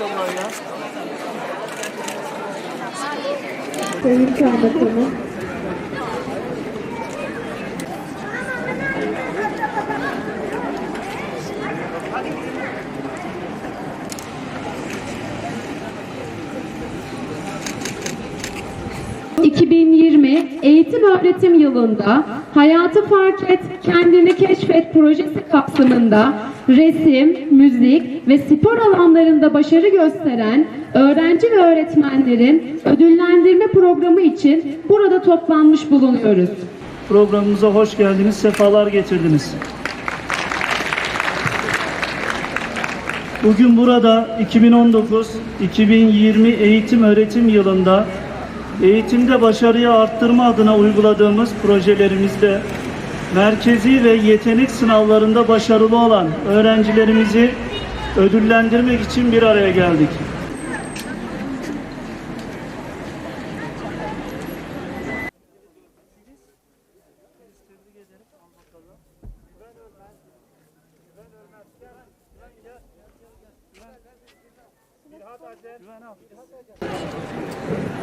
maşallah ya. Sayın Kaymakamım. ...2020 eğitim öğretim yılında Hayatı Fark Et, Kendini Keşfet projesi kapsamında resim, müzik ve spor alanlarında başarı gösteren öğrenci ve öğretmenlerin ödüllendirme programı için burada toplanmış bulunuyoruz. Programımıza hoş geldiniz, sefalar getirdiniz. Bugün burada 2019-2020 eğitim öğretim yılında eğitimde başarıyı arttırma adına uyguladığımız projelerimizde merkezi ve yetenek sınavlarında başarılı olan öğrencilerimizi ödüllendirmek için bir araya geldik. Ee,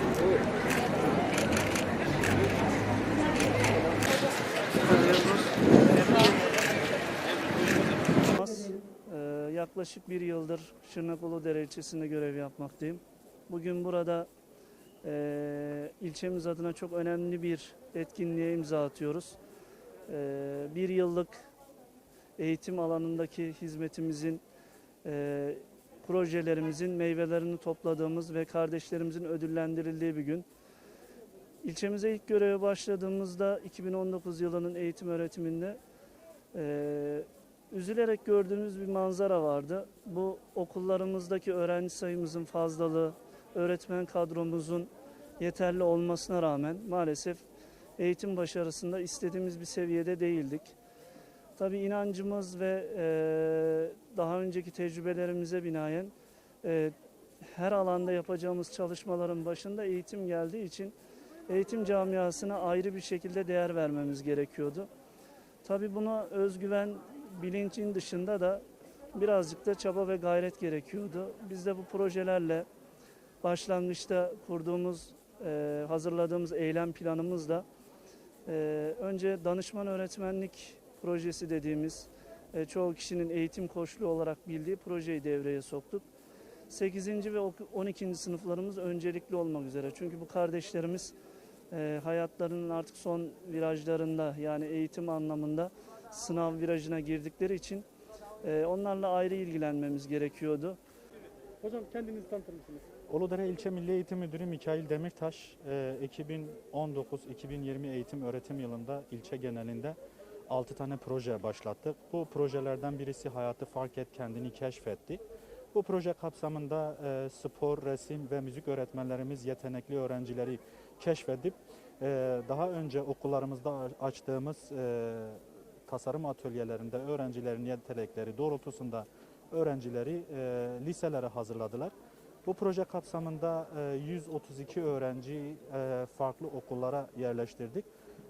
yaklaşık bir yıldır Şırnak Uludere ilçesinde görev yapmaktayım. Bugün burada e, ilçemiz adına çok önemli bir etkinliğe imza atıyoruz. E, bir yıllık eğitim alanındaki hizmetimizin, e, projelerimizin meyvelerini topladığımız ve kardeşlerimizin ödüllendirildiği bir gün. İlçemize ilk göreve başladığımızda 2019 yılının eğitim öğretiminde e, üzülerek gördüğümüz bir manzara vardı. Bu okullarımızdaki öğrenci sayımızın fazlalığı, öğretmen kadromuzun yeterli olmasına rağmen maalesef eğitim başarısında istediğimiz bir seviyede değildik. Tabii inancımız ve e, daha önceki tecrübelerimize binaen e, her alanda yapacağımız çalışmaların başında eğitim geldiği için eğitim camiasına ayrı bir şekilde değer vermemiz gerekiyordu. Tabii buna özgüven, bilincin dışında da birazcık da çaba ve gayret gerekiyordu. Biz de bu projelerle başlangıçta kurduğumuz, e, hazırladığımız eylem planımızla e, önce danışman öğretmenlik projesi dediğimiz e, çoğu kişinin eğitim koçluğu olarak bildiği projeyi devreye soktuk. 8. ve 12. sınıflarımız öncelikli olmak üzere. Çünkü bu kardeşlerimiz e, hayatlarının artık son virajlarında yani eğitim anlamında sınav virajına girdikleri için e, onlarla ayrı ilgilenmemiz gerekiyordu. Hocam kendinizi tanıtır mısınız? Uludere İlçe Milli Eğitim Müdürü Mikail Demirtaş, e, 2019-2020 eğitim öğretim yılında ilçe genelinde 6 tane proje başlattık. Bu projelerden birisi Hayatı Fark Et Kendini Keşfetti. Bu proje kapsamında e, spor, resim ve müzik öğretmenlerimiz yetenekli öğrencileri keşfedip e, daha önce okullarımızda açtığımız e, tasarım atölyelerinde öğrencilerin yetenekleri doğrultusunda öğrencileri e, liselere hazırladılar. Bu proje kapsamında e, 132 öğrenciyi e, farklı okullara yerleştirdik.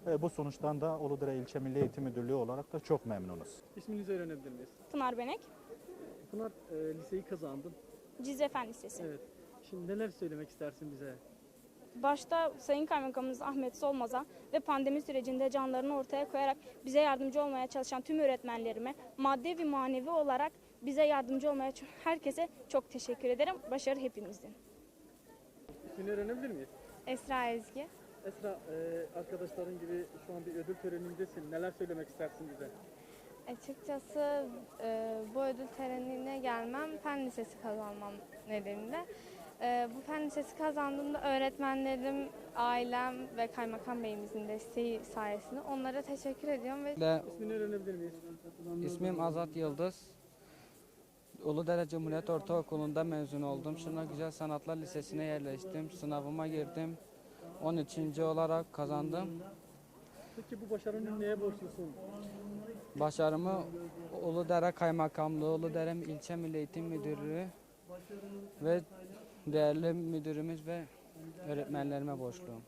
E, bu sonuçtan da Uludere İlçe Milli Eğitim Müdürlüğü olarak da çok memnunuz. İsminizi öğrenebilir miyiz? Pınar Benek, Pınar e, liseyi kazandın. Cizre Fen Lisesi. Evet. Şimdi neler söylemek istersin bize? Başta Sayın Kaymakamımız Ahmet Solmaz'a ve pandemi sürecinde canlarını ortaya koyarak bize yardımcı olmaya çalışan tüm öğretmenlerime maddi ve manevi olarak bize yardımcı olmaya ç- herkese çok teşekkür ederim. Başarı hepimizin. İsmini öğrenebilir miyiz? Esra Ezgi. Esra, e, arkadaşların gibi şu an bir ödül törenindesin. Neler söylemek istersin bize? Açıkçası e, bu ödül törenine gelmem fen lisesi kazanmam nedeniyle. E, bu fen lisesi kazandığımda öğretmenlerim, ailem ve kaymakam beyimizin desteği sayesinde onlara teşekkür ediyorum ve Ve İsmini öğrenebilir miyiz? ismim Azat Yıldız. Uludere Cumhuriyet Ortaokulu'nda mezun oldum. Şırnak Güzel Sanatlar Lisesi'ne yerleştim. Sınavıma girdim. 13. olarak kazandım. Peki bu başarının neye borçlusun? Başarımı Uludere Kaymakamlığı, Uludere İlçe Milli Eğitim Müdürlüğü ve değerli müdürümüz ve öğretmenlerime borçluyum.